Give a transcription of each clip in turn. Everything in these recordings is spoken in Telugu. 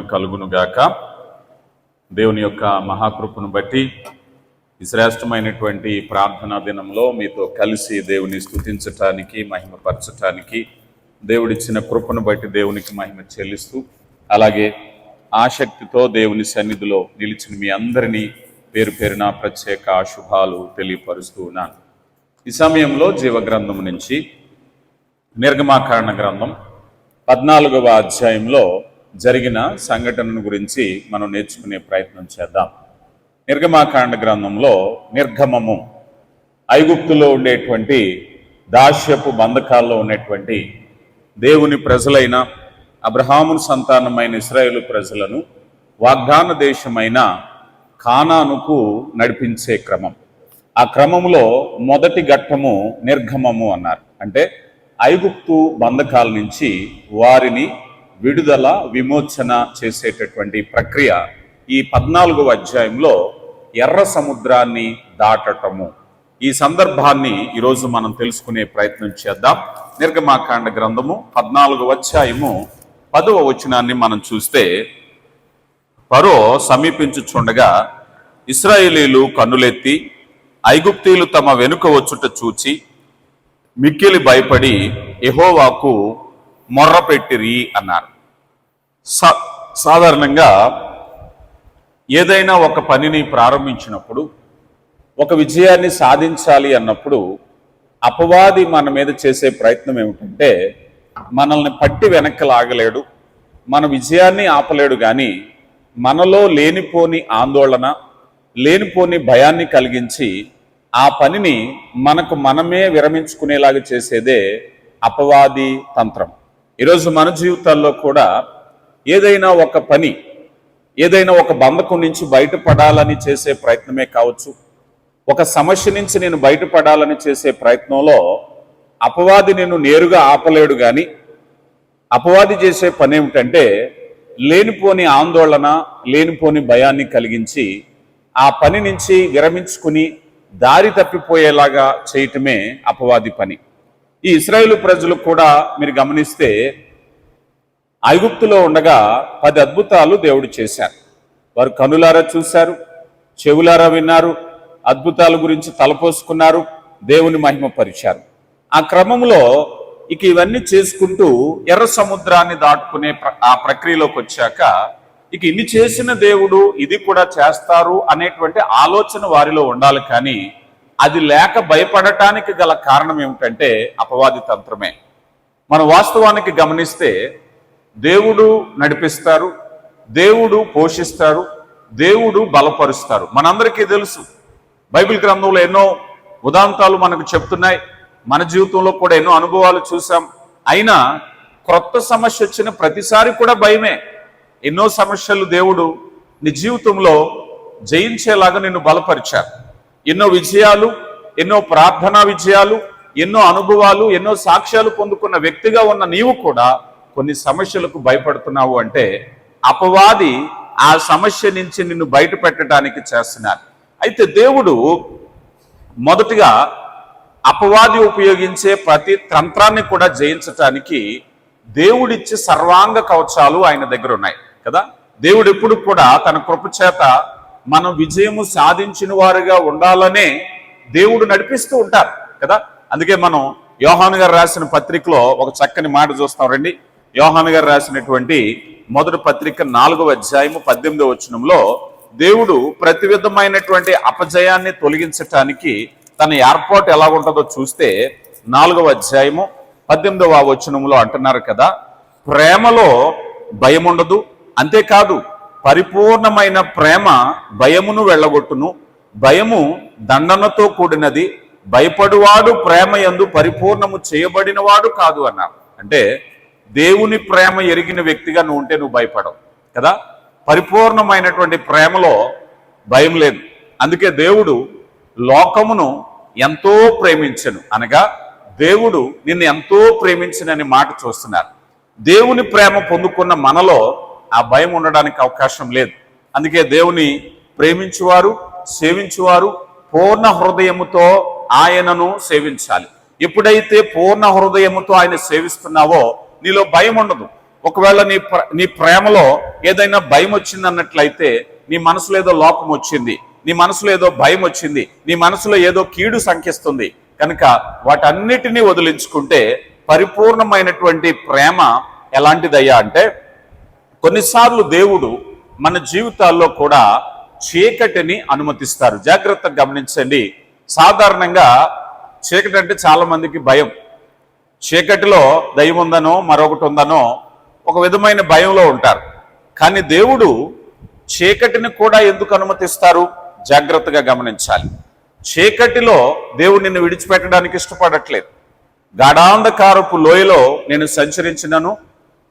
కలుగునుగాక. దేవుని యొక్క మహాకృపను బట్టి శ్రేష్టమైనటువంటి ప్రార్థనా దినంలో మీతో కలిసి దేవుని స్థుతించటానికి మహిమపరచటానికి దేవుడిచ్చిన కృపను బట్టి దేవునికి మహిమ చెల్లిస్తూ అలాగే ఆసక్తితో దేవుని సన్నిధిలో నిలిచిన మీ అందరినీ పేరు పేరున ప్రత్యేక శుభాలు తెలియపరుస్తూ ఉన్నాను. ఈ సమయంలో జీవగ్రంథం నుంచి నిర్గమాకరణ గ్రంథం పద్నాలుగవ అధ్యాయంలో జరిగిన సంఘటనను గురించి మనం నేర్చుకునే ప్రయత్నం చేద్దాం. నిర్గమాకాండ గ్రంథంలో నిర్గమము ఐగుప్తులో ఉండేటువంటి దాస్యపు బంధకాల్లో ఉన్నటువంటి దేవుని ప్రజలైన అబ్రహామును సంతానమైన ఇస్రాయేలు ప్రజలను వాగ్దాన దేశమైన కానానుకు నడిపించే క్రమం. ఆ క్రమంలో మొదటి ఘట్టము నిర్గమము అన్నారు. అంటే ఐగుప్తు బంధకాల నుంచి వారిని విడుదల విమోచన చేసేటటువంటి ప్రక్రియ ఈ పద్నాలుగవ అధ్యాయంలో ఎర్ర సముద్రాన్ని దాటటము. ఈ సందర్భాన్ని ఈరోజు మనం తెలుసుకునే ప్రయత్నం చేద్దాం. నిర్గమాకాండ గ్రంథము పద్నాలుగవ అధ్యాయము పదవ వచనాన్ని మనం చూస్తే పరో సమీపించుచుండగా ఇస్రాయేలీలు కన్నులెత్తి ఐగుప్తీలు తమ వెనుక వచ్చుట చూచి మిక్కిలి భయపడి ఎహోవాకు మొర్ర మొర్రపెట్టిరి అన్నారు. సా సాధారణంగా ఏదైనా ఒక పనిని ప్రారంభించినప్పుడు ఒక విజయాన్ని సాధించాలి అన్నప్పుడు అపవాది మన మీద చేసే ప్రయత్నం ఏమిటంటే మనల్ని పట్టి వెనక్కి లాగలేడు మన విజయాన్ని ఆపలేడు కానీ మనలో లేనిపోని ఆందోళన లేనిపోని భయాన్ని కలిగించి ఆ పనిని మనకు మనమే విరమించుకునేలాగా చేసేదే అపవాది తంత్రం. ఈరోజు మన జీవితాల్లో కూడా ఏదైనా ఒక పని ఏదైనా ఒక బంధకం నుంచి బయటపడాలని చేసే ప్రయత్నమే కావచ్చు. ఒక సమస్య నుంచి నేను బయటపడాలని చేసే ప్రయత్నంలో అపవాది నేను నేరుగా ఆపలేడు కానీ అపవాది చేసే పని ఏమిటంటే లేనిపోని ఆందోళన లేనిపోని భయాన్ని కలిగించి ఆ పని నుంచి విరమించుకుని దారి తప్పిపోయేలాగా చేయటమే అపవాది పని. ఈ ఇస్రాయేల్ ప్రజలు కూడా మీరు గమనిస్తే ఐగుప్తులో ఉండగా పది అద్భుతాలు దేవుడు చేశారు. వారు కనులారా చూశారు చెవులారా విన్నారు అద్భుతాల గురించి తలపోసుకున్నారు దేవుని మహిమ పరిచారు ఆ క్రమంలో ఇక ఇవన్నీ చేసుకుంటూ ఎర్ర సముద్రాన్ని దాటుకునే ప్ర- ఆ ప్రక్రియలోకి వచ్చాక ఇక ఇన్ని చేసిన దేవుడు ఇది కూడా చేస్తారు అనేటువంటి ఆలోచన వారిలో ఉండాలి కానీ అది లేక భయపడటానికి గల కారణం ఏమిటంటే అపవాది తంత్రమే. మన వాస్తవానికి గమనిస్తే దేవుడు నడిపిస్తారు దేవుడు పోషిస్తారు దేవుడు బలపరుస్తారు. మనందరికీ తెలుసు. బైబిల్ గ్రంథంలో ఎన్నో ఉదాంతాలు మనకు చెప్తున్నాయి. మన జీవితంలో కూడా ఎన్నో అనుభవాలు చూసాం అయినా క్రొత్త సమస్య వచ్చిన ప్రతిసారి కూడా భయమే. ఎన్నో సమస్యలు దేవుడు నీ జీవితంలో జయించేలాగా నిన్ను బలపరిచారు. ఎన్నో విజయాలు ఎన్నో ప్రార్థనా విజయాలు ఎన్నో అనుభవాలు ఎన్నో సాక్ష్యాలు పొందుకున్న వ్యక్తిగా ఉన్న నీవు కూడా కొన్ని సమస్యలకు భయపడుతున్నావు అంటే అపవాది ఆ సమస్య నుంచి నిన్ను బయట పెట్టడానికి చేస్తున్నారు. అయితే దేవుడు మొదటిగా అపవాది ఉపయోగించే ప్రతి తంత్రాన్ని కూడా జయించటానికి దేవుడిచ్చే సర్వాంగ కవచాలు ఆయన దగ్గర ఉన్నాయి కదా? దేవుడు ఎప్పుడు కూడా తన కృప చేత మనం విజయము సాధించిన వారుగా ఉండాలనే దేవుడు నడిపిస్తూ ఉంటారు కదా? అందుకే మనం యోహాను గారు రాసిన పత్రికలో ఒక చక్కని మాట చూస్తాం. రండి. యోహాను గారు రాసినటువంటి మొదటి పత్రిక నాలుగవ అధ్యాయము పద్దెనిమిదవ వచనంలో దేవుడు ప్రతి విధమైనటువంటి అపజయాన్ని తొలగించటానికి తన ఏర్పాటు ఎలా ఉంటుందో చూస్తే నాలుగవ అధ్యాయము పద్దెనిమిదవ వచనంలో అంటున్నారు కదా ప్రేమలో భయం ఉండదు అంతేకాదు పరిపూర్ణమైన ప్రేమ భయమును వెళ్ళగొట్టును. భయము దండనతో కూడినది. భయపడువాడు ప్రేమ యందు పరిపూర్ణము చేయబడినవాడు కాదు అన్నారు. అంటే దేవుని ప్రేమ ఎరిగిన వ్యక్తిగా నువ్వు ఉంటే నువ్వు భయపడవు కదా? పరిపూర్ణమైనటువంటి ప్రేమలో భయం లేదు. అందుకే దేవుడు లోకమును ఎంతో ప్రేమించను. అనగా దేవుడు నిన్ను ఎంతో ప్రేమించనని మాట చూస్తున్నారు. దేవుని ప్రేమ పొందుకున్న మనలో ఆ భయం ఉండడానికి అవకాశం లేదు. అందుకే దేవుని ప్రేమించువారు సేవించువారు పూర్ణ హృదయముతో ఆయనను సేవించాలి. ఎప్పుడైతే పూర్ణ హృదయముతో ఆయన సేవిస్తున్నావో నీలో భయం ఉండదు. ఒకవేళ నీ నీ ప్రేమలో ఏదైనా భయం వచ్చింది అన్నట్లయితే నీ మనసులో ఏదో లోపం వచ్చింది నీ మనసులో ఏదో భయం వచ్చింది నీ మనసులో ఏదో కీడు సంఖ్యిస్తుంది కనుక వాటన్నిటినీ వదిలించుకుంటే పరిపూర్ణమైనటువంటి ప్రేమ ఎలాంటిదయ్యా అంటే కొన్నిసార్లు దేవుడు మన జీవితాల్లో కూడా చీకటిని అనుమతిస్తారు. జాగ్రత్తగా గమనించండి. సాధారణంగా చీకటి అంటే చాలా మందికి భయం. చీకటిలో దయ్యం ఉందనో మరొకటి ఉందనో ఒక విధమైన భయంలో ఉంటారు. కానీ దేవుడు చీకటిని కూడా ఎందుకు అనుమతిస్తారు? జాగ్రత్తగా గమనించాలి. చీకటిలో దేవుడు నిన్ను విడిచిపెట్టడానికి ఇష్టపడట్లేదు. గాఢాంధకారపు లోయలో నేను సంచరించినను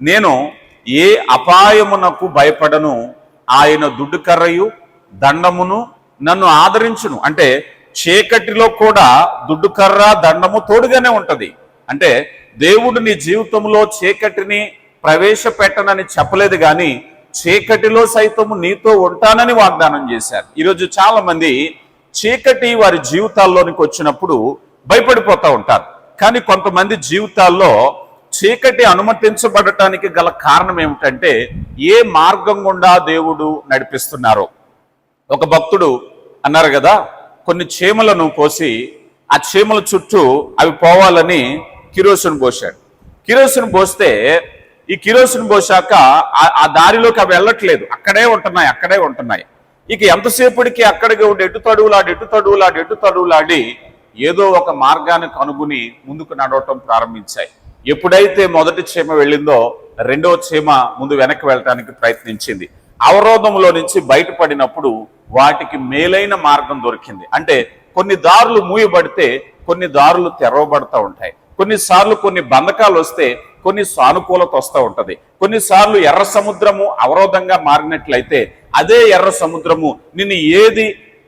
నేను ఏ అపాయమునకు భయపడను? ఆయన దుడ్డుకర్రయు దండమును నన్ను ఆదరించును. అంటే చీకటిలో కూడా దుడ్డుకర్ర దండము తోడుగానే ఉంటుంది. అంటే దేవుడు నీ జీవితంలో చీకటిని ప్రవేశపెట్టనని చెప్పలేదు కానీ చీకటిలో సైతము నీతో ఉంటానని వాగ్దానం చేశారు. ఈరోజు చాలా మంది చీకటి వారి జీవితాల్లోనికి వచ్చినప్పుడు భయపడిపోతూ ఉంటారు. కానీ కొంతమంది జీవితాల్లో చీకటి అనుమతించబడటానికి గల కారణం ఏమిటంటే ఏ మార్గం గుండా దేవుడు నడిపిస్తున్నారో. ఒక భక్తుడు అన్నారు కదా కొన్ని చీమలను పోసి ఆ చీమల చుట్టూ అవి పోవాలని కిరోసిన్ పోశాడు. కిరోసిన్ పోస్తే ఈ కిరోసిన్ పోసాక ఆ- ఆ దారిలోకి అవి వెళ్ళట్లేదు. అక్కడే ఉంటున్నాయి అక్కడే ఉంటున్నాయి. ఇక ఎంతసేపటికి అక్కడికి ఉండి ఎటు తడువులాడి ఎటు తడువులాడి ఎటు తడువులాడి ఏదో ఒక మార్గాన్ని కనుగొని ముందుకు నడవటం ప్రారంభించాయి. ఎప్పుడైతే మొదటి చీమ వెళ్ళిందో రెండవ చీమ ముందు వెనక్కి వెళ్ళటానికి ప్రయత్నించింది. అవరోధంలో నుంచి బయటపడినప్పుడు వాటికి మేలైన మార్గం దొరికింది. అంటే కొన్ని దారులు మూయబడితే కొన్ని దారులు తెరవబడతా ఉంటాయి. కొన్నిసార్లు కొన్ని బంధకాలు వస్తే కొన్ని సానుకూలత వస్తూ ఉంటది. కొన్నిసార్లు ఎర్ర సముద్రము అవరోధంగా మారినట్లయితే అదే ఎర్ర సముద్రము నిన్ను ఏది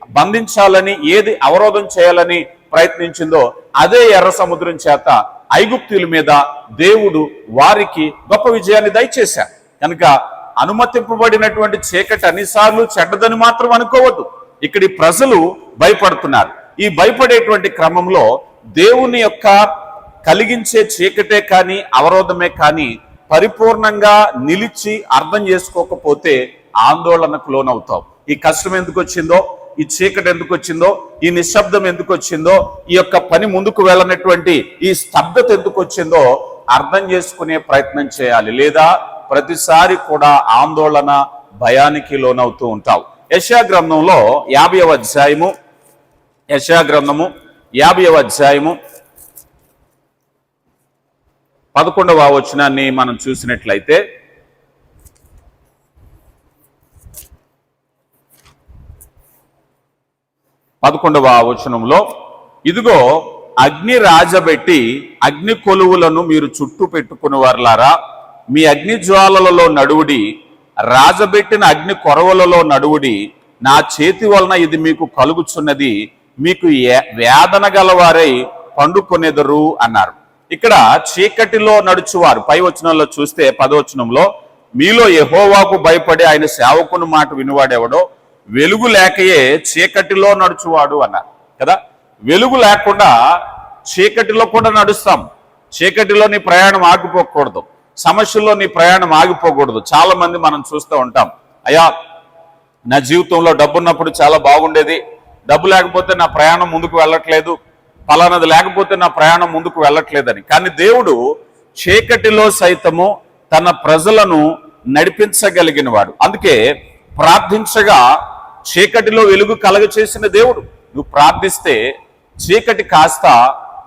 బంధించాలని ఏది అవరోధం చేయాలని ప్రయత్నించిందో అదే ఎర్ర సముద్రం చేత ఐగుప్తుల మీద దేవుడు వారికి గొప్ప విజయాన్ని దయచేశారు కనుక అనుమతింపబడినటువంటి చీకటి అన్నిసార్లు చెడ్డదని మాత్రం అనుకోవద్దు. ఇక్కడి ప్రజలు భయపడుతున్నారు. ఈ భయపడేటువంటి క్రమంలో దేవుని యొక్క కలిగించే చీకటే కానీ అవరోధమే కానీ పరిపూర్ణంగా నిలిచి అర్థం చేసుకోకపోతే ఆందోళనకు లోనవుతావు. ఈ కష్టం ఎందుకు వచ్చిందో ఈ చీకటి ఎందుకు వచ్చిందో ఈ నిశ్శబ్దం ఎందుకు వచ్చిందో ఈ యొక్క పని ముందుకు వెళ్ళనటువంటి ఈ స్తబ్దత ఎందుకు వచ్చిందో అర్థం చేసుకునే ప్రయత్నం చేయాలి. లేదా ప్రతిసారి కూడా ఆందోళన భయానికి లోనవుతూ ఉంటావు. యశా గ్రంథంలో యాభైవ అధ్యాయము యశా గ్రంథము యాభైవ అధ్యాయము పదకొండవ వచనాన్ని మనం చూసినట్లయితే పదకొండవ వచనంలో ఇదిగో అగ్ని రాజబెట్టి అగ్ని కొలువులను మీరు చుట్టూ పెట్టుకుని వారులారా. మీ అగ్ని జ్వాలలలో నడువుడి రాజబెట్టిన అగ్ని కొరవలలో నడువుడి. నా చేతి వలన ఇది మీకు కలుగుచున్నది. మీకు వేదన గలవారై పండుకొనెదరు అన్నారు. ఇక్కడ చీకటిలో నడుచువారు పై వచనంలో చూస్తే పదవచనంలో మీలో ఎహోవాకు భయపడి ఆయన సేవకుని మాట వినివాడెవడో వెలుగు లేకయే చీకటిలో నడుచువాడు అన్నారు. కదా? వెలుగు లేకుండా చీకటిలో కూడా నడుస్తాం. చీకటిలో నీ ప్రయాణం ఆగిపోకూడదు. సమస్యల్లో నీ ప్రయాణం ఆగిపోకూడదు. చాలా మంది మనం చూస్తూ ఉంటాం. అయ్యా నా జీవితంలో డబ్బు ఉన్నప్పుడు చాలా బాగుండేది. డబ్బు లేకపోతే నా ప్రయాణం ముందుకు వెళ్ళట్లేదు. ఫలానది లేకపోతే నా ప్రయాణం ముందుకు వెళ్ళట్లేదని. కానీ దేవుడు చీకటిలో సైతము తన ప్రజలను నడిపించగలిగిన వాడు అందుకే ప్రార్థించగా చీకటిలో వెలుగు కలగ చేసిన దేవుడు. నువ్వు ప్రార్థిస్తే చీకటి కాస్త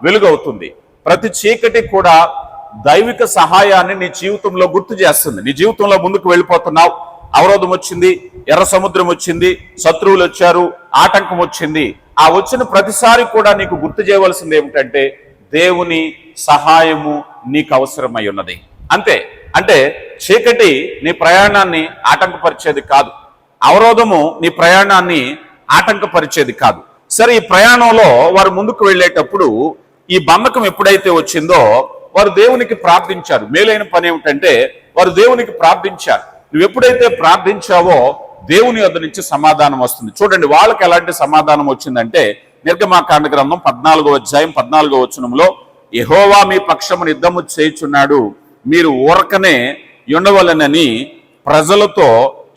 వెలుగవుతుంది. ప్రతి చీకటి కూడా దైవిక సహాయాన్ని నీ జీవితంలో గుర్తు చేస్తుంది. నీ జీవితంలో ముందుకు వెళ్ళిపోతున్నావు. అవరోధం వచ్చింది ఎర్ర సముద్రం వచ్చింది శత్రువులు వచ్చారు ఆటంకం వచ్చింది. ఆ వచ్చిన ప్రతిసారి కూడా నీకు గుర్తు చేయవలసింది ఏమిటంటే దేవుని సహాయము నీకు అవసరమై ఉన్నది. అంతే. అంటే చీకటి నీ ప్రయాణాన్ని ఆటంకపరిచేది కాదు. అవరోధము నీ ప్రయాణాన్ని ఆటంకపరిచేది కాదు. సరే ఈ ప్రయాణంలో వారు ముందుకు వెళ్ళేటప్పుడు ఈ బంధకం ఎప్పుడైతే వచ్చిందో వారు దేవునికి ప్రార్థించారు. మేలైన పని ఏమిటంటే వారు దేవునికి ప్రార్థించారు. నువ్వు ఎప్పుడైతే ప్రార్థించావో దేవుని వద్ద నుంచి సమాధానం వస్తుంది. చూడండి వాళ్ళకి ఎలాంటి సమాధానం వచ్చిందంటే నిర్గమాకాండ గ్రంథం పద్నాలుగో అధ్యాయం పద్నాలుగో వచనంలో ఎహోవా మీ పక్షమును యుద్ధము చేయుచున్నాడు మీరు ఊరకనే ఉండవలనని ప్రజలతో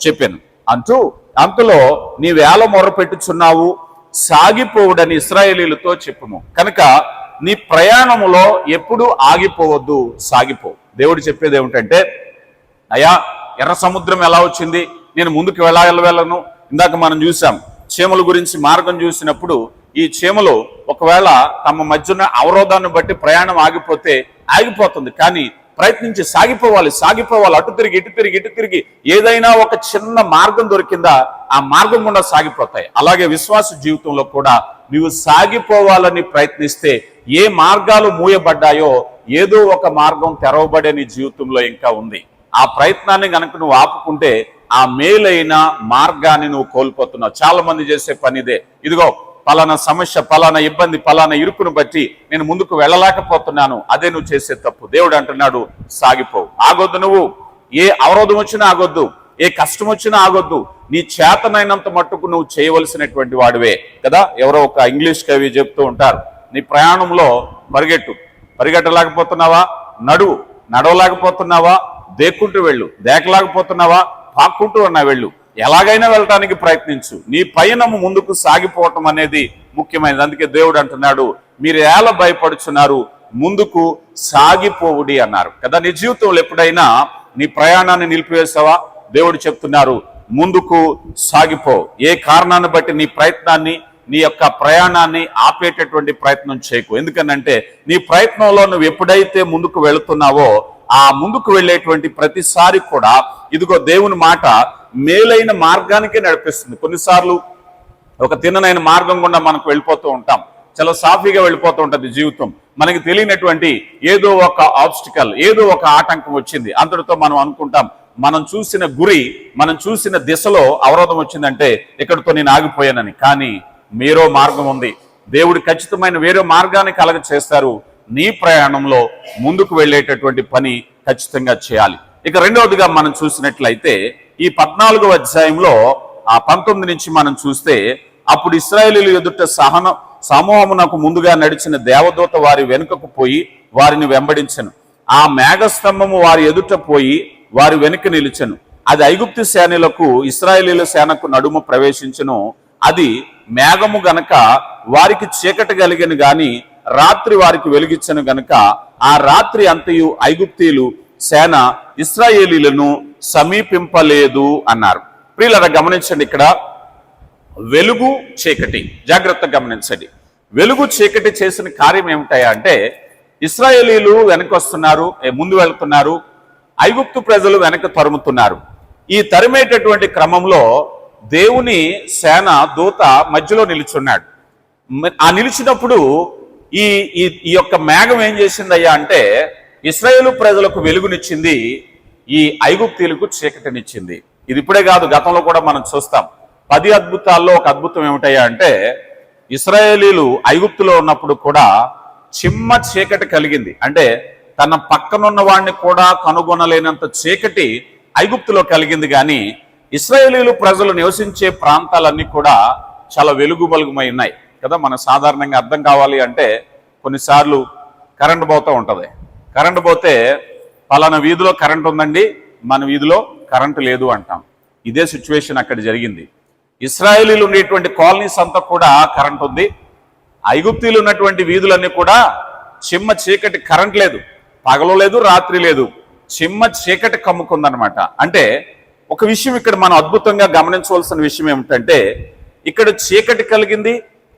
చెప్పాను. అంటూ అంతలో నీవేళ మొరపెట్టుచున్నావు సాగిపోవుడని ఇస్రాయేలీలతో చెప్పుము. కనుక నీ ప్రయాణములో ఎప్పుడు ఆగిపోవద్దు సాగిపో. దేవుడు చెప్పేది ఏమిటంటే అయ్యా ఎర్ర సముద్రం ఎలా వచ్చింది? నేను ముందుకు వెళ్ళగలవెళ్ళను ఇందాక మనం చూసాం చీమల గురించి మార్గం చూసినప్పుడు ఈ చీమలు ఒకవేళ తమ మధ్యన అవరోధాన్ని బట్టి ప్రయాణం ఆగిపోతే ఆగిపోతుంది. కానీ ప్రయత్నించి సాగిపోవాలి సాగిపోవాలి. అటు తిరిగి ఇటు తిరిగి ఇటు తిరిగి. ఏదైనా ఒక చిన్న మార్గం దొరికిందా ఆ మార్గం గుండా సాగిపోతాయి. అలాగే విశ్వాస జీవితంలో కూడా నువ్వు సాగిపోవాలని ప్రయత్నిస్తే ఏ మార్గాలు మూయబడ్డాయో ఏదో ఒక మార్గం తెరవబడే నీ జీవితంలో ఇంకా ఉంది. ఆ ప్రయత్నాన్ని కనుక నువ్వు ఆపుకుంటే ఆ మేలైన మార్గాన్ని నువ్వు కోల్పోతున్నావు. చాలా మంది చేసే పనిదే. ఇదిగో పలానా సమస్య పలానా ఇబ్బంది పలానా ఇరుకును బట్టి నేను ముందుకు వెళ్ళలేకపోతున్నాను. అదే నువ్వు చేసే తప్పు. దేవుడు అంటున్నాడు సాగిపోవు ఆగొద్దు నువ్వు. ఏ అవరోధం వచ్చినా ఆగొద్దు. ఏ కష్టం వచ్చినా ఆగొద్దు. నీ చేతనైనంత మట్టుకు నువ్వు చేయవలసినటువంటి వాడివే. కదా? ఎవరో ఒక ఇంగ్లీష్ కవి చెప్తూ ఉంటారు నీ ప్రయాణంలో పరిగెట్టు. పరిగెట్టలేకపోతున్నావా? నడువు. నడవలేకపోతున్నావా? దేక్కుంటూ వెళ్ళు. దేకలేకపోతున్నావా? పాక్కుంటూ అన్నా వెళ్ళు. ఎలాగైనా వెళ్ళటానికి ప్రయత్నించు. నీ పయనము ముందుకు సాగిపోవటం అనేది ముఖ్యమైనది. అందుకే దేవుడు అంటున్నాడు మీరు ఎలా భయపడుచున్నారు? ముందుకు సాగిపోవుడి అన్నారు. కదా నీ జీవితంలో ఎప్పుడైనా నీ ప్రయాణాన్ని నిలిపివేసావా? దేవుడు చెప్తున్నారు ముందుకు సాగిపో. ఏ కారణాన్ని బట్టి నీ ప్రయత్నాన్ని నీ యొక్క ప్రయాణాన్ని ఆపేటటువంటి ప్రయత్నం చేయకు. ఎందుకనంటే నీ ప్రయత్నంలో నువ్వు ఎప్పుడైతే ముందుకు వెళుతున్నావో ఆ ముందుకు వెళ్ళేటువంటి ప్రతిసారి కూడా ఇదిగో దేవుని మాట మేలైన మార్గానికే నడిపిస్తుంది. కొన్నిసార్లు ఒక తిన్ననైన మార్గం గుండా మనకు వెళ్ళిపోతూ ఉంటాం. చాలా సాఫీగా వెళ్ళిపోతూ ఉంటుంది జీవితం. మనకి తెలియనటువంటి ఏదో ఒక ఆబ్స్టికల్ ఏదో ఒక ఆటంకం వచ్చింది. అంతటితో మనం అనుకుంటాం మనం చూసిన గురి మనం చూసిన దిశలో అవరోధం వచ్చిందంటే ఇక్కడితో నేను ఆగిపోయానని. కానీ మీరో మార్గం ఉంది. దేవుడు ఖచ్చితమైన వేరే మార్గాన్ని కలగ చేస్తారు నీ ప్రయాణంలో ముందుకు వెళ్ళేటటువంటి పని ఖచ్చితంగా చేయాలి. ఇక రెండవదిగా మనం చూసినట్లయితే ఈ పద్నాలుగో అధ్యాయంలో ఆ పంతొమ్మిది నుంచి మనం చూస్తే అప్పుడు ఇస్రాయేలీలు ఎదుట సహన సమూహమునకు ముందుగా నడిచిన దేవదూత వారి వెనుకకు పోయి వారిని వెంబడించను. ఆ మేఘస్తంభము వారి ఎదుట పోయి వారి వెనుక నిలిచెను. అది ఐగుప్తు సేనలకు ఇస్రాయేలీల సేనకు నడుమ ప్రవేశించను. అది మేఘము గనక వారికి చీకటి కలిగిన గాని రాత్రి వారికి వెలిగించను గనక ఆ రాత్రి అంతయు ఐగుప్తీలు సేన ఇస్రాయేలీలను సమీపింపలేదు అన్నారు. ప్రియులరా గమనించండి ఇక్కడ. వెలుగు చీకటి. జాగ్రత్తగా గమనించండి. వెలుగు చీకటి చేసిన కార్యం ఏమిటాయా అంటే ఇస్రాయేలీలు వెనక వస్తున్నారు ముందు వెళ్తున్నారు ఐగుప్తు ప్రజలు వెనక తరుముతున్నారు. ఈ తరిమేటటువంటి క్రమంలో దేవుని సేన దూత మధ్యలో నిలుచున్నాడు. ఆ నిలిచినప్పుడు ఈ ఈ యొక్క మేఘం ఏం చేసిందయ్యా అంటే ఇస్రాయేలు ప్రజలకు వెలుగునిచ్చింది ఈ ఐగుప్తీలకు చీకటినిచ్చింది. ఇది ఇప్పుడే కాదు గతంలో కూడా మనం చూస్తాం. పది అద్భుతాల్లో ఒక అద్భుతం ఏమిటయ్యా అంటే ఇస్రాయేలీలు ఐగుప్తులో ఉన్నప్పుడు కూడా చిమ్మ చీకటి కలిగింది. అంటే తన పక్కనున్న వాడిని కూడా కనుగొనలేనంత చీకటి ఐగుప్తులో కలిగింది కానీ ఇస్రాయేలీలు ప్రజలు నివసించే ప్రాంతాలన్నీ కూడా చాలా వెలుగు బలుగుమై ఉన్నాయి. కదా మనం సాధారణంగా అర్థం కావాలి అంటే కొన్నిసార్లు కరెంట్ పోతూ ఉంటది. కరెంట్ పోతే పలానా వీధిలో కరెంట్ ఉందండి మన వీధిలో కరెంటు లేదు అంటాం. ఇదే సిచ్యువేషన్ అక్కడ జరిగింది. ఇస్రాయేలీలు ఉండేటువంటి కాలనీస్ అంతా కూడా కరెంట్ ఉంది. ఐగుప్తీలు ఉన్నటువంటి వీధులన్నీ కూడా చిమ్మ చీకటి కరెంట్ లేదు. పగలు లేదు రాత్రి లేదు. చిమ్మ చీకటి కమ్ముకుందనమాట అంటే ఒక విషయం ఇక్కడ మనం అద్భుతంగా గమనించవలసిన విషయం ఏమిటంటే ఇక్కడ చీకటి కలిగింది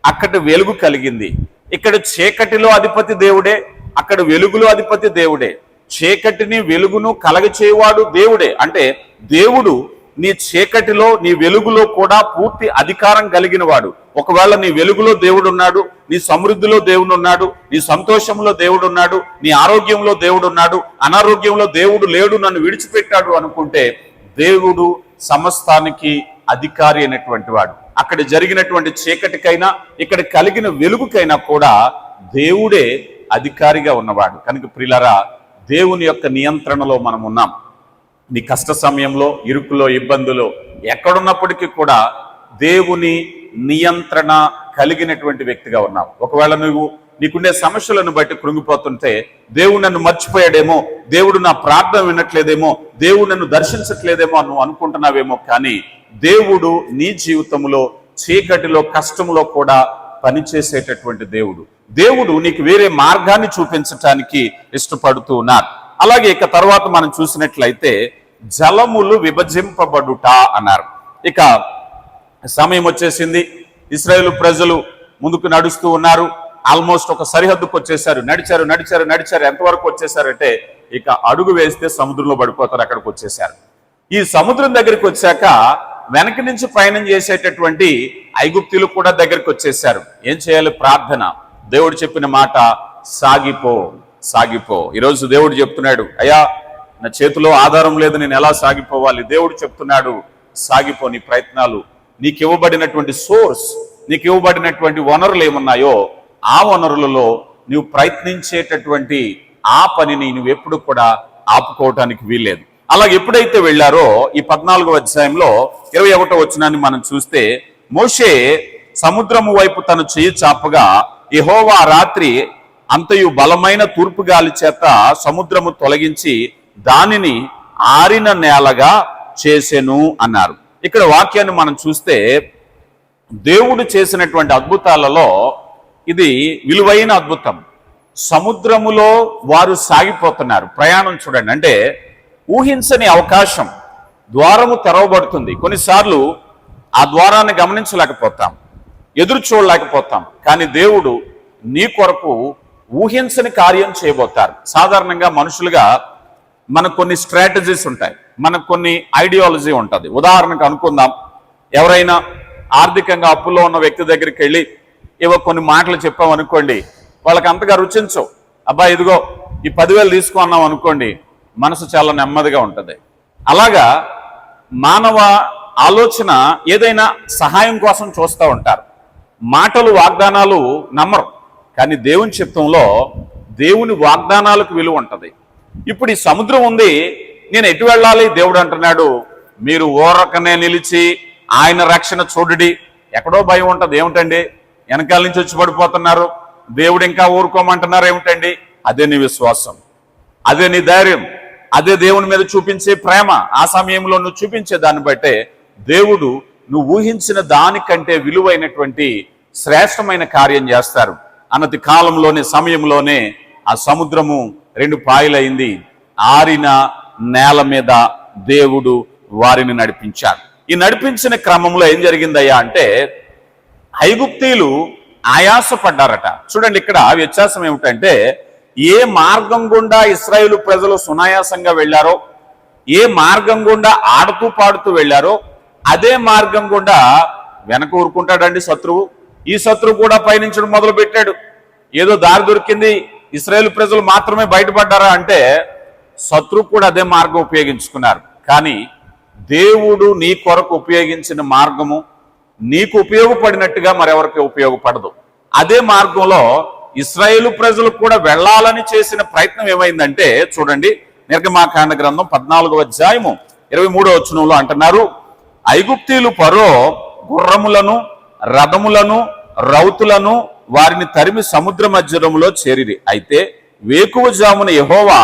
అక్కడ వెలుగు కలిగింది. ఇక్కడ చీకటిలో అధిపతి దేవుడే అక్కడ వెలుగులో అధిపతి దేవుడే. చీకటిని వెలుగును కలగచేవాడు దేవుడే. అంటే దేవుడు నీ చీకటిలో నీ వెలుగులో కూడా పూర్తి అధికారం కలిగిన వాడు ఒకవేళ నీ వెలుగులో దేవుడు ఉన్నాడు నీ సమృద్ధిలో దేవుడు ఉన్నాడు నీ సంతోషంలో దేవుడు ఉన్నాడు నీ ఆరోగ్యంలో దేవుడు ఉన్నాడు అనారోగ్యంలో దేవుడు లేడు నన్ను విడిచిపెట్టాడు అనుకుంటే దేవుడు సమస్తానికి అధికారి అయినటువంటి వాడు. అక్కడ జరిగినటువంటి చీకటికైనా ఇక్కడ కలిగిన వెలుగుకైనా కూడా దేవుడే అధికారిగా ఉన్నవాడు. కనుక ప్రిలరా దేవుని యొక్క నియంత్రణలో మనం ఉన్నాం. నీ కష్ట సమయంలో ఇరుకులో ఇబ్బందులో ఎక్కడున్నప్పటికీ కూడా దేవుని నియంత్రణ కలిగినటువంటి వ్యక్తిగా ఉన్నావు. ఒకవేళ నువ్వు నీకుండే సమస్యలను బట్టి కృంగిపోతుంటే దేవుడు నన్ను మర్చిపోయాడేమో దేవుడు నా ప్రార్థన వినట్లేదేమో దేవుడు నన్ను దర్శించట్లేదేమో నువ్వు అనుకుంటున్నావేమో కానీ దేవుడు నీ జీవితంలో చీకటిలో కష్టంలో కూడా పనిచేసేటటువంటి దేవుడు. దేవుడు నీకు వేరే మార్గాన్ని చూపించటానికి ఇష్టపడుతూ ఉన్నారు అలాగే ఇక తర్వాత మనం చూసినట్లయితే జలములు విభజింపబడుట అన్నారు. ఇక సమయం వచ్చేసింది. ఇస్రాయేల్ ప్రజలు ముందుకు నడుస్తూ ఉన్నారు. ఆల్మోస్ట్ ఒక సరిహద్దుకు వచ్చేసారు. నడిచారు నడిచారు నడిచారు. ఎంతవరకు వచ్చేసారంటే ఇక అడుగు వేస్తే సముద్రంలో పడిపోతారు అక్కడికి వచ్చేసారు. ఈ సముద్రం దగ్గరికి వచ్చాక వెనక నుంచి ప్రయాణం చేసేటటువంటి ఐగుప్తులు కూడా దగ్గరికి వచ్చేసారు ఏం చేయాలి? ప్రార్థన. దేవుడు చెప్పిన మాట సాగిపో సాగిపో. ఈరోజు దేవుడు చెప్తున్నాడు అయ్యా నా చేతిలో ఆధారం లేదు నేను ఎలా సాగిపోవాలి? దేవుడు చెప్తున్నాడు సాగిపో నీ ప్రయత్నాలు. నీకు ఇవ్వబడినటువంటి సోర్స్ నీకు ఇవ్వబడినటువంటి వనరులు ఏమున్నాయో ఆ వనరులలో నువ్వు ప్రయత్నించేటటువంటి ఆ పనిని నువ్వు ఎప్పుడు కూడా ఆపుకోవటానికి వీల్లేదు. అలాగ ఎప్పుడైతే వెళ్ళారో ఈ పద్నాలుగో అధ్యాయంలో ఇరవై ఒకటో వచ్చినాన్ని మనం చూస్తే మోషే సముద్రము వైపు తను చేయి చాపగా యెహోవా రాత్రి అంతయు బలమైన తూర్పు గాలి చేత సముద్రము తొలగించి దానిని ఆరిన నేలగా చేసెను అన్నారు. ఇక్కడ వాక్యాన్ని మనం చూస్తే దేవుడు చేసినటువంటి అద్భుతాలలో ఇది విలువైన అద్భుతం. సముద్రములో వారు సాగిపోతున్నారు. ప్రయాణం చూడండి. అంటే ఊహించని అవకాశం ద్వారము తెరవబడుతుంది. కొన్నిసార్లు ఆ ద్వారాన్ని గమనించలేకపోతాం ఎదురు చూడలేకపోతాం. కానీ దేవుడు నీ కొరకు ఊహించని కార్యం చేయబోతారు. సాధారణంగా మనుషులుగా మనకు కొన్ని స్ట్రాటజీస్ ఉంటాయి మనకు కొన్ని ఐడియాలజీ ఉంటుంది. ఉదాహరణకు అనుకుందాం ఎవరైనా ఆర్థికంగా అప్పుల్లో ఉన్న వ్యక్తి దగ్గరికి వెళ్ళి ఏవో కొన్ని మాటలు చెప్పాం అనుకోండి వాళ్ళకి అంతగా రుచించవు. అబ్బా ఇదిగో ఈ పదివేలు తీసుకున్నాం అనుకోండి మనసు చాలా నెమ్మదిగా ఉంటుంది. అలాగా మానవ ఆలోచన ఏదైనా సహాయం కోసం చూస్తూ ఉంటారు. మాటలు వాగ్దానాలు నమ్మరు. కానీ దేవుని చిత్తంలో దేవుని వాగ్దానాలకు విలువ ఉంటుంది. ఇప్పుడు ఈ సముద్రం ఉంది నేను ఎటు వెళ్ళాలి? దేవుడు అంటున్నాడు మీరు ఓరకనే నిలిచి ఆయన రక్షణ చూడడి. ఎక్కడో భయం ఉంటుంది ఏమిటండి? వెనకాల నుంచి వచ్చి పడిపోతున్నారు. దేవుడు ఇంకా ఊరుకోమంటున్నారు ఏమిటండి? అదే నీ విశ్వాసం. అదే నీ ధైర్యం. అదే దేవుని మీద చూపించే ప్రేమ. ఆ సమయంలో నువ్వు చూపించే దాన్ని బట్టే దేవుడు నువ్వు ఊహించిన దానికంటే విలువైనటువంటి శ్రేష్టమైన కార్యం చేస్తారు. అన్నది కాలంలోనే సమయంలోనే ఆ సముద్రము రెండు పాయలైంది. ఆరిన నేల మీద దేవుడు వారిని నడిపించాడు. ఈ నడిపించిన క్రమంలో ఏం జరిగిందయ్యా అంటే ఐగుప్తీలు ఆయాసపడ్డారట. చూడండి ఇక్కడ వ్యత్యాసం ఏమిటంటే ఏ మార్గం గుండా ఇస్రాయేల్ ప్రజలు సునాయాసంగా వెళ్ళారో ఏ మార్గం గుండా ఆడుతూ పాడుతూ వెళ్ళారో అదే మార్గం గుండా వెనక ఊరుకుంటాడండి శత్రువు. ఈ శత్రువు కూడా పయనించడం మొదలు పెట్టాడు ఏదో దారి దొరికింది ఇస్రాయేల్ ప్రజలు మాత్రమే బయటపడ్డారా అంటే శత్రువు కూడా అదే మార్గం ఉపయోగించుకున్నారు. కానీ దేవుడు నీ కొరకు ఉపయోగించిన మార్గము నీకు ఉపయోగపడినట్టుగా మరెవరికి ఉపయోగపడదు. అదే మార్గంలో ఇస్రాయేలు ప్రజలు కూడా వెళ్ళాలని చేసిన ప్రయత్నం ఏమైందంటే చూడండి నిర్గమాకాండ గ్రంథం పద్నాలుగో అధ్యాయము ఇరవై మూడో వచనంలో అంటున్నారు ఐగుప్తీలు పరో గుర్రములను రథములను రౌతులను వారిని తరిమి సముద్ర మధ్యలో చేరిరి. అయితే వేకువజామున యహోవా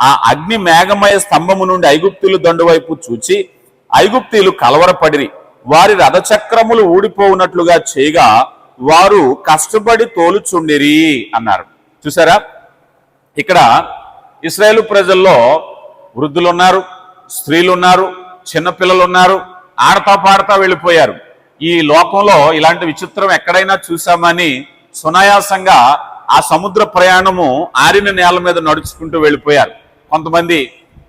ఆ అగ్ని మేఘమయ స్తంభము నుండి ఐగుప్తులు దండువైపు చూచి ఐగుప్తీలు కలవరపడిరి. వారి రథచక్రములు ఊడిపోవునట్లుగా చేయగా వారు కష్టపడి తోలుచుండిరి అన్నారు. చూసారా? ఇక్కడ ఇస్రాయేల్ ప్రజల్లో వృద్ధులు ఉన్నారు స్త్రీలు ఉన్నారు చిన్నపిల్లలు ఉన్నారు ఆడతా పాడతా వెళ్ళిపోయారు. ఈ లోకంలో ఇలాంటి విచిత్రం ఎక్కడైనా చూసామని సునాయాసంగా ఆ సముద్ర ప్రయాణము ఆరిన నేల మీద నడుచుకుంటూ వెళ్ళిపోయారు. కొంతమంది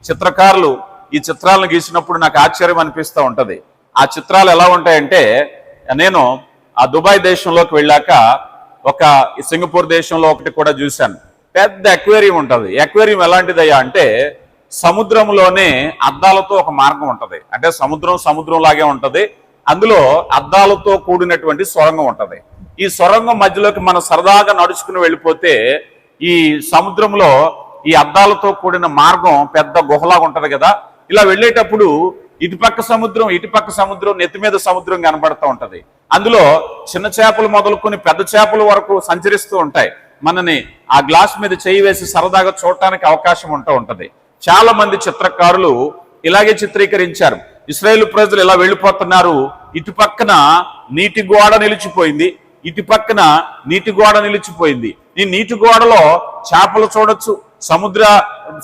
చిత్రకారులు ఈ చిత్రాలను గీసినప్పుడు నాకు ఆశ్చర్యం అనిపిస్తూ ఉంటుంది. ఆ చిత్రాలు ఎలా ఉంటాయంటే నేను ఆ దుబాయ్ దేశంలోకి వెళ్ళాక ఒక సింగపూర్ దేశంలో ఒకటి కూడా చూశాను. పెద్ద ఎక్వేరియం ఉంటుంది. ఎక్వేరియం ఎలాంటిదయ్యా అంటే సముద్రంలోనే అద్దాలతో ఒక మార్గం ఉంటుంది. అంటే సముద్రం సముద్రం లాగే ఉంటుంది. అందులో అద్దాలతో కూడినటువంటి సొరంగం ఉంటుంది. ఈ సొరంగం మధ్యలోకి మనం సరదాగా నడుచుకుని వెళ్ళిపోతే ఈ సముద్రంలో ఈ అద్దాలతో కూడిన మార్గం పెద్ద గుహలాగా ఉంటుంది కదా. ఇలా వెళ్ళేటప్పుడు ఇటుపక్క సముద్రం ఇటుపక్క సముద్రం నెత్తి మీద సముద్రం కనబడుతూ ఉంటది. అందులో చిన్న చేపలు మొదలుకొని పెద్ద చేపల వరకు సంచరిస్తూ ఉంటాయి. మనని ఆ గ్లాస్ మీద చేయి వేసి సరదాగా చూడటానికి అవకాశం ఉంటూ ఉంటది. చాలా మంది చిత్రకారులు ఇలాగే చిత్రీకరించారు. ఇస్రాయేల్ ప్రజలు ఇలా వెళ్ళిపోతున్నారు. ఇటు పక్కన నీటి గోడ నిలిచిపోయింది. ఇటు పక్కన నీటి గోడ నిలిచిపోయింది. ఈ నీటి గోడలో చేపలు చూడొచ్చు. సముద్ర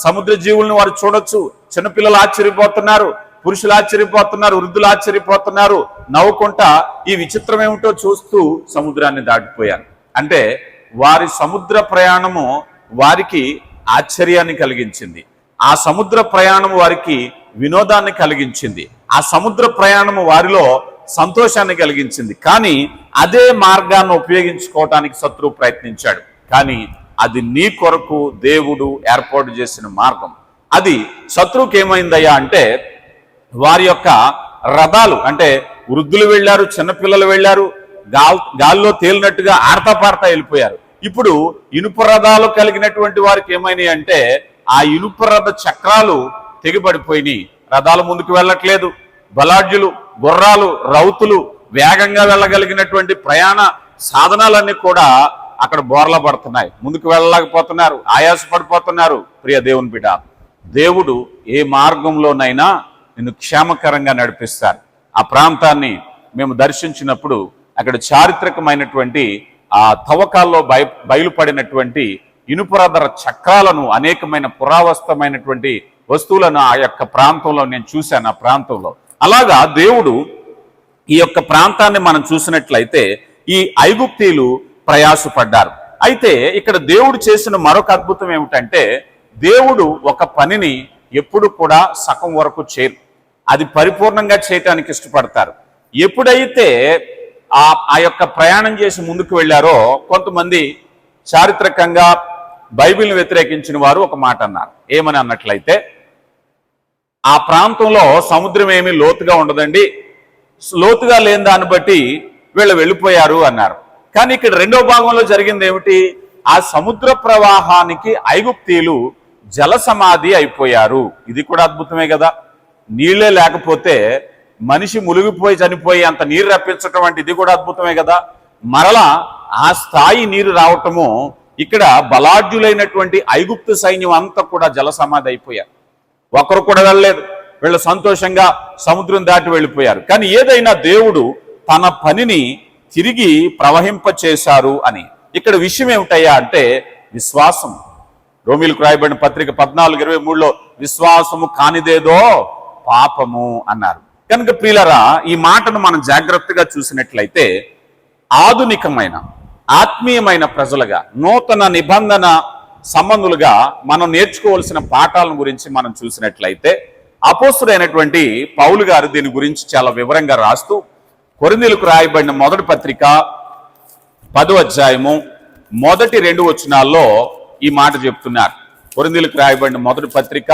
సముద్ర జీవులను వారు చూడొచ్చు. చిన్నపిల్లలు ఆశ్చర్యపోతున్నారు. పురుషులు ఆశ్చర్యపోతున్నారు వృద్ధులు ఆశ్చర్యపోతున్నారు. నవ్వుకుంటా ఈ విచిత్రం ఏమిటో చూస్తూ సముద్రాన్ని దాటిపోయాను అంటే వారి సముద్ర ప్రయాణము వారికి ఆశ్చర్యాన్ని కలిగించింది. ఆ సముద్ర ప్రయాణం వారికి వినోదాన్ని కలిగించింది. ఆ సముద్ర ప్రయాణము వారిలో సంతోషాన్ని కలిగించింది. కానీ అదే మార్గాన్ని ఉపయోగించుకోవటానికి శత్రువు ప్రయత్నించాడు. కానీ అది నీ కొరకు దేవుడు ఏర్పాటు చేసిన మార్గం. అది శత్రువుకి ఏమైందయ్యా అంటే వారి యొక్క రథాలు అంటే వృద్ధులు వెళ్ళారు చిన్నపిల్లలు వెళ్ళారు గాల్ గాల్లో తేలినట్టుగా ఆడతా వెళ్ళిపోయారు. ఇప్పుడు ఇనుప రథాలు కలిగినటువంటి వారికి ఏమైనాయి అంటే ఆ ఇనుప రథ చక్రాలు తెగిపడిపోయినాయి. రథాలు ముందుకు వెళ్ళట్లేదు. బలాఢ్యులు గుర్రాలు రౌతులు వేగంగా వెళ్ళగలిగినటువంటి ప్రయాణ సాధనాలన్నీ కూడా అక్కడ బోర్ల పడుతున్నాయి. ముందుకు వెళ్ళలేకపోతున్నారు. ఆయాసపడిపోతున్నారు. ప్రియ దేవుని బిడ్డ దేవుడు ఏ మార్గంలోనైనా నిన్ను క్షేమకరంగా నడిపిస్తారు ఆ ప్రాంతాన్ని మేము దర్శించినప్పుడు అక్కడ చారిత్రకమైనటువంటి ఆ తవ్వకాల్లో బయ బయలుపడినటువంటి ఇనుపురదర చక్రాలను అనేకమైన పురావస్తమైనటువంటి వస్తువులను ఆ యొక్క ప్రాంతంలో నేను చూశాను ఆ ప్రాంతంలో. అలాగా దేవుడు ఈ యొక్క ప్రాంతాన్ని మనం చూసినట్లయితే ఈ ఐగుప్తీలు ప్రయాసపడ్డారు. అయితే ఇక్కడ దేవుడు చేసిన మరొక అద్భుతం ఏమిటంటే దేవుడు ఒక పనిని ఎప్పుడు కూడా సగం వరకు చేరు అది పరిపూర్ణంగా చేయటానికి ఇష్టపడతారు. ఎప్పుడైతే ఆ ఆ యొక్క ప్రయాణం చేసి ముందుకు వెళ్ళారో కొంతమంది చారిత్రకంగా బైబిల్ని వ్యతిరేకించిన వారు ఒక మాట అన్నారు. ఏమని అన్నట్లయితే ఆ ప్రాంతంలో సముద్రం ఏమీ లోతుగా ఉండదండి. లోతుగా లేని దాన్ని బట్టి వీళ్ళు వెళ్ళిపోయారు అన్నారు. కానీ ఇక్కడ రెండో భాగంలో జరిగింది ఏమిటి? ఆ సముద్ర ప్రవాహానికి ఐగుప్తీలు జల సమాధి అయిపోయారు. ఇది కూడా అద్భుతమే కదా. నీళ్ళే లేకపోతే మనిషి మునిగిపోయి చనిపోయి అంత నీరు రప్పించటం అంటే ఇది కూడా అద్భుతమే కదా. మరలా ఆ స్థాయి నీరు రావటము ఇక్కడ బలాఢ్యులైనటువంటి ఐగుప్తు సైన్యం అంతా కూడా జలసమాధి అయిపోయారు. ఒకరు కూడా వెళ్ళలేదు. వీళ్ళు సంతోషంగా సముద్రం దాటి వెళ్ళిపోయారు. కానీ ఏదైనా దేవుడు తన పనిని తిరిగి ప్రవహింప చేశారు అని. ఇక్కడ విషయం ఏమిటయ్యా అంటే విశ్వాసం. రోమిలకు రాయబడిన పత్రిక పద్నాలుగు ఇరవై మూడులో విశ్వాసము కానిదేదో పాపము అన్నారు. కనుక ప్రియులరా ఈ మాటను మనం జాగ్రత్తగా చూసినట్లయితే ఆధునికమైన ఆత్మీయమైన ప్రజలుగా నూతన నిబంధన సంబంధులుగా మనం నేర్చుకోవాల్సిన పాఠాలను గురించి మనం చూసినట్లయితే అపోసుడైనటువంటి పౌలు గారు దీని గురించి చాలా వివరంగా రాస్తూ కొరిందీలకు రాయబడిన మొదటి పత్రిక పదో అధ్యాయము మొదటి రెండు వచనాల్లో ఈ మాట చెప్తున్నారు. కొరిందీలకు రాయబడిన మొదటి పత్రిక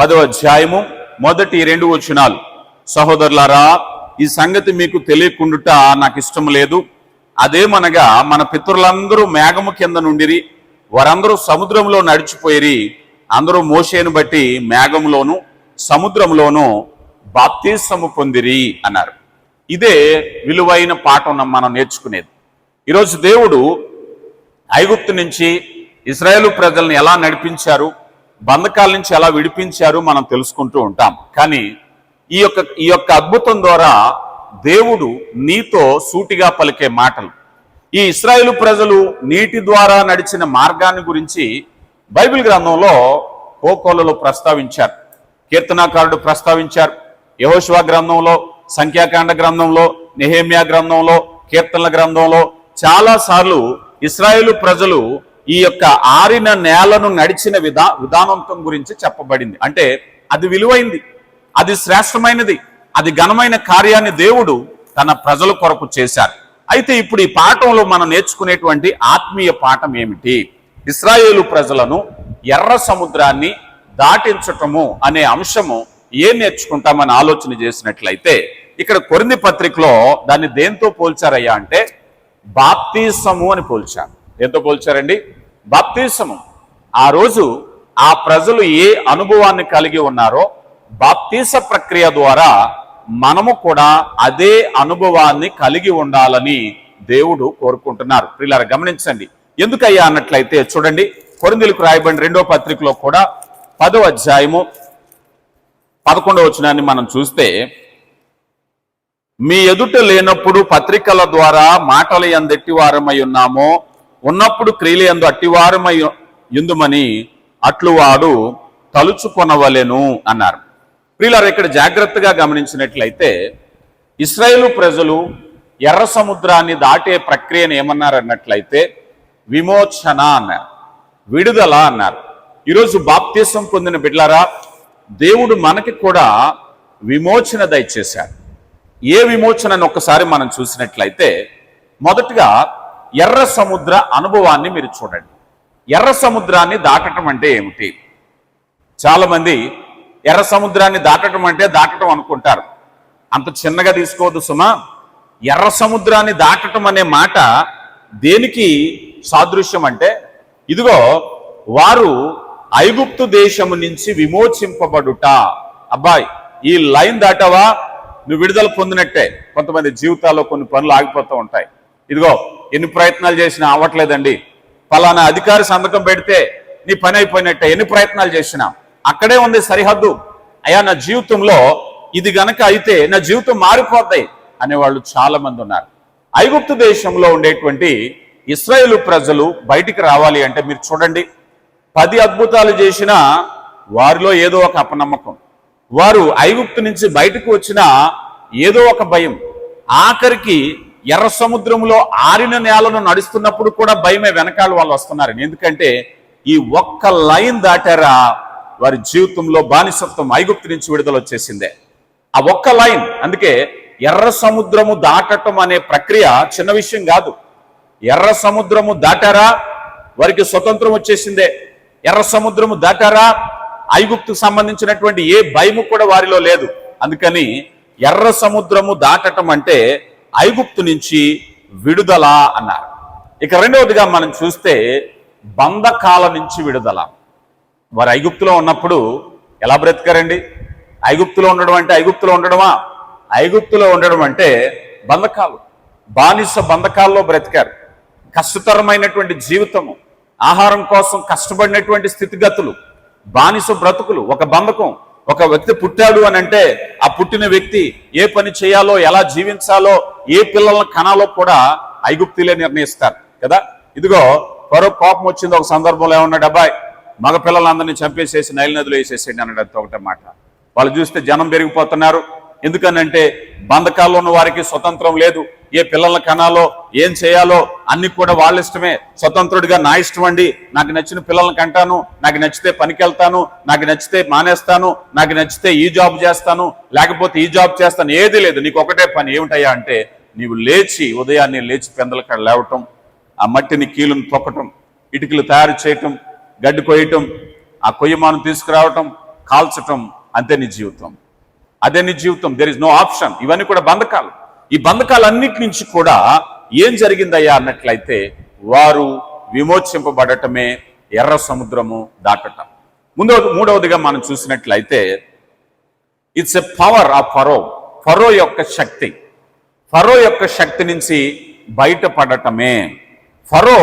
పదవ అధ్యాయము మొదటి రెండు వచనాలు. సహోదరులారా ఈ సంగతి మీకు తెలియకుండుట నాకు ఇష్టం లేదు. అదేమనగా మన పితరులందరూ మేఘము కింద నుండిరి వారందరూ సముద్రంలో నడిచిపోయిరి అందరూ మోషేను బట్టి మేఘంలోను సముద్రంలోను బాప్తీసము పొందిరి అన్నారు. ఇదే విలువైన పాఠం మనం నేర్చుకునేది. ఈరోజు దేవుడు ఐగుప్తు నుంచి ఇస్రాయేల్ ప్రజల్ని ఎలా నడిపించారు? బంధకాల నుంచి ఎలా విడిపించారు మనం తెలుసుకుంటూ ఉంటాం. కానీ ఈ యొక్క ఈ యొక్క అద్భుతం ద్వారా దేవుడు నీతో సూటిగా పలికే మాటలు. ఈ ఇస్రాయేలు ప్రజలు నీటి ద్వారా నడిచిన మార్గాన్ని గురించి బైబిల్ గ్రంథంలో కోకోలలో ప్రస్తావించారు. కీర్తనాకారుడు ప్రస్తావించారు. యహోశివ గ్రంథంలో సంఖ్యాకాండ గ్రంథంలో నెహేమియా గ్రంథంలో కీర్తనల గ్రంథంలో చాలాసార్లు ఇస్రాయేలు ప్రజలు ఈ యొక్క ఆరిన నేలను నడిచిన విధా విధానంతం గురించి చెప్పబడింది. అంటే అది విలువైంది అది శ్రేష్టమైనది అది ఘనమైన కార్యాన్ని దేవుడు తన ప్రజల కొరకు చేశారు. అయితే ఇప్పుడు ఈ పాఠంలో మనం నేర్చుకునేటువంటి ఆత్మీయ పాఠం ఏమిటి? ఇస్రాయేలు ప్రజలను ఎర్ర సముద్రాన్ని దాటించటము అనే అంశము ఏం నేర్చుకుంటామని ఆలోచన చేసినట్లయితే ఇక్కడ కొరింది పత్రికలో దాన్ని దేంతో పోల్చారయ్యా అంటే బాప్తీసము అని పోల్చారు. దేంతో పోల్చారండి? బాప్తీసము. ఆ రోజు ఆ ప్రజలు ఏ అనుభవాన్ని కలిగి ఉన్నారో బాప్తీస ప్రక్రియ ద్వారా మనము కూడా అదే అనుభవాన్ని కలిగి ఉండాలని దేవుడు కోరుకుంటున్నారు. పిల్లలు గమనించండి. ఎందుకయ్యా అన్నట్లయితే చూడండి కొరిందులకు రాయబడిన రెండో పత్రికలో కూడా పదో అధ్యాయము పదకొండవ వచనాన్ని మనం చూస్తే మీ ఎదుట లేనప్పుడు పత్రికల ద్వారా మాటల ఎందెట్టి వారమై ఉన్నామో ఉన్నప్పుడు క్రియల ఎందు అట్టివారమై ఎందుమని? అట్లు వాడు తలుచుకొనవలెను అన్నారు. ప్రియులారు ఇక్కడ జాగ్రత్తగా గమనించినట్లయితే ఇస్రాయేలు ప్రజలు ఎర్ర సముద్రాన్ని దాటే ప్రక్రియను ఏమన్నారు అన్నట్లయితే విమోచన అన్నారు విడుదల అన్నారు. ఈరోజు బాప్తీసం పొందిన బిడ్లారా దేవుడు మనకి కూడా విమోచన దయచేశాడు. ఏ విమోచనని ఒక్కసారి మనం చూసినట్లయితే మొదటగా ఎర్ర సముద్ర అనుభవాన్ని మీరు చూడండి. ఎర్ర సముద్రాన్ని దాటటం అంటే ఏమిటి? చాలామంది ఎర్ర సముద్రాన్ని దాటటం అంటే దాటటం అనుకుంటారు. అంత చిన్నగా తీసుకోవద్దు సుమా. ఎర్ర సముద్రాన్ని దాటటం అనే మాట దేనికి సాదృశ్యం అంటే ఇదిగో వారు ఐగుప్తు దేశము నుంచి విమోచింపబడుట. అబ్బాయి ఈ లైన్ దాటావా? నువ్వు విడుదల పొందినట్టే. కొంతమంది జీవితాల్లో కొన్ని పనులు ఆగిపోతూ ఉంటాయి. ఇదిగో ఎన్ని ప్రయత్నాలు చేసినా అవ్వట్లేదండి. ఫలానా అధికారి సంతకం పెడితే నీ పని అయిపోయినట్టే. ఎన్ని ప్రయత్నాలు చేసినా. అక్కడే ఉంది సరిహద్దు. అయ్యా నా జీవితంలో ఇది గనక అయితే నా జీవితం మారిపోతాయి అనేవాళ్ళు చాలా మంది ఉన్నారు. ఐగుప్తు దేశంలో ఉండేటువంటి ఇస్రాయేలు ప్రజలు బయటికి రావాలి అంటే మీరు చూడండి. పది అద్భుతాలు చేసిన వారిలో ఏదో ఒక అపనమ్మకం. వారు ఐగుప్తు నుంచి బయటకు వచ్చిన ఏదో ఒక భయం. ఆఖరికి ఎర్ర సముద్రంలో ఆరిన నేలను నడుస్తున్నప్పుడు కూడా భయమే వెనకాల వాళ్ళు వస్తున్నారని. ఎందుకంటే ఈ ఒక్క లైన్ దాటారా వారి జీవితంలో బానిసత్వం ఐగుప్తు నుంచి విడుదల వచ్చేసిందే. ఆ ఒక్క లైన్ అందుకే ఎర్ర సముద్రము దాటటం అనే ప్రక్రియ చిన్న విషయం కాదు. ఎర్ర సముద్రము దాటారా వారికి స్వతంత్రం వచ్చేసిందే. ఎర్ర సముద్రము దాటారా ఐగుప్తుకు సంబంధించినటువంటి ఏ భయము కూడా వారిలో లేదు. అందుకని ఎర్ర సముద్రము దాటటం అంటే ఐగుప్తు నుంచి విడుదల అన్నారు. ఇక రెండవదిగా మనం చూస్తే బంధకాల నుంచి విడుదల. వారు ఐగుప్తులో ఉన్నప్పుడు ఎలా బ్రతికారండి? ఐగుప్తులో ఉండడం అంటే ఐగుప్తులో ఉండడమా? ఐగుప్తులో ఉండడం అంటే బంధకాలు. బానిస బంధకాల్లో బ్రతికారు. కష్టతరమైనటువంటి జీవితము ఆహారం కోసం కష్టపడినటువంటి స్థితిగతులు బానిస బ్రతుకులు ఒక బంధకం ఒక వ్యక్తి పుట్టాడు అని అంటే ఆ పుట్టిన వ్యక్తి ఏ పని చేయాలో ఎలా జీవించాలో ఏ పిల్లలను కనాలో కూడా ఐగుప్తిలే నిర్ణయిస్తారు కదా? ఇదిగో పరో కోపం వచ్చింది ఒక సందర్భంలో ఏమన్నాడు అబ్బాయి మగ పిల్లలందరినీ చంపేసేసి నైల్ నదిలో వేసేసేయండి అన్నాడు అంత ఒకటే మాట. వాళ్ళు చూస్తే జనం పెరిగిపోతున్నారు ఎందుకనంటే బంధకాల్లో ఉన్న వారికి స్వతంత్రం లేదు. ఏ పిల్లల్ని కనాలో ఏం చేయాలో అన్ని కూడా వాళ్ళ ఇష్టమే. స్వతంత్రుడిగా నా ఇష్టం అండి. నాకు నచ్చిన పిల్లల్ని కంటాను. నాకు నచ్చితే పనికి వెళ్తాను నాకు నచ్చితే మానేస్తాను. నాకు నచ్చితే ఈ జాబ్ చేస్తాను. లేకపోతే ఈ జాబ్ చేస్తాను. ఏది లేదు. నీకు ఒకటే పని ఏమిటయ్యా అంటే నీవు లేచి ఉదయాన్నే లేచి పెందల కాడ లేవటం ఆ మట్టిని కీలును తొక్కటం ఇటుకలు తయారు చేయటం గడ్డి కొయ్యటం ఆ కొయ్యమాను తీసుకురావటం కాల్చటం అంతే నీ జీవితం. అదే నీ జీవితం. దెర్ ఇస్ నో ఆప్షన్ ఇవన్నీ కూడా బంధకాలు. ఈ బంధకాలన్నిటి నుంచి కూడా ఏం జరిగిందయ్యా అన్నట్లయితే వారు విమోచింపబడటమే ఎర్ర సముద్రము దాటటం. ముందు మూడవదిగా మనం చూసినట్లయితే it's a power of pharaoh pharaoh యొక్క శక్తి. ఫరో యొక్క శక్తి నుంచి బయటపడటమే. ఫరో